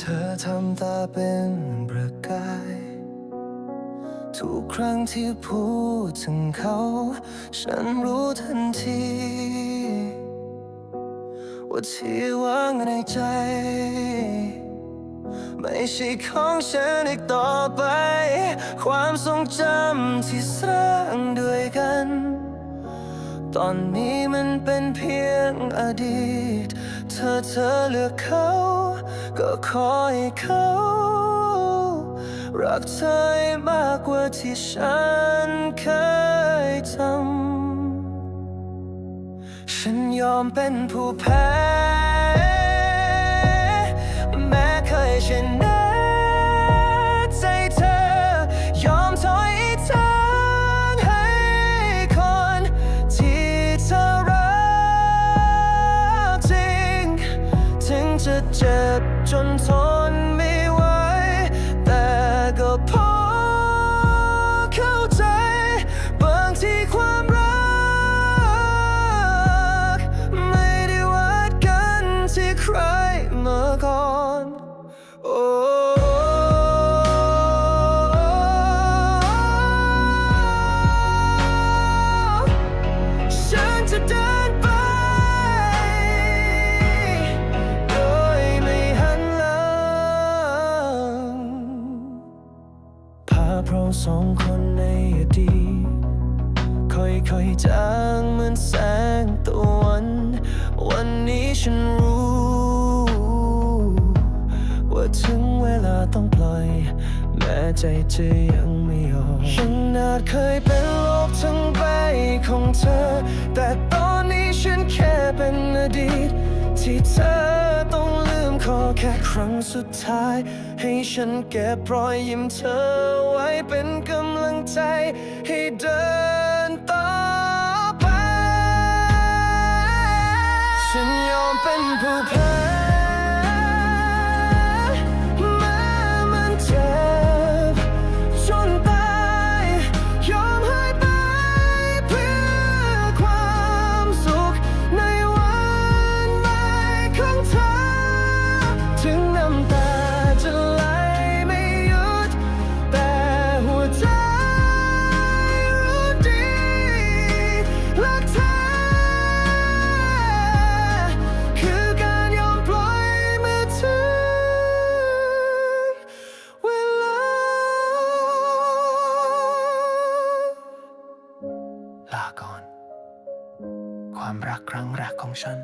ธอทำตาเป็นประกาย ทุกครั้งที่พูดถึงเขา ฉันรู้ทันที ว่าที่วางในใจ ไม่ใช่ของฉันอีกต่อไป ความทรงจำที่สร้างด้วยกัน ตอนนี้มันเป็นเพียงอดีต เธอเธอเลือกเขา ก็ขอให้เขา รักเธอมากกว่าที่ฉันเคยทำ ฉันยอมเป็นผู้แพ้ จะเจ็บจนทนไม่ไหวแต่ก็พอ ในอดีตค่อยๆจางเหมือนแสงตะวัน วันนี้ฉันรู้ ว่าถึงเวลาต้องปล่อย แม้ใจจะยังไม่ยอมฉันอาจเคยเป็นโลกทั้งใบของเธอ แต่ตอนนี้ฉันแค่เป็นอดีต ที่เธอต้องลืมขอแค่ครั้งสุดท้าย ให้ฉันเก็บรอยยิ้มเธอไว้เป็นกำลัง ใจให้เดินต่อไป ฉันยอมเป็นผู้แพ้ ความรักครั้งแรกของฉัน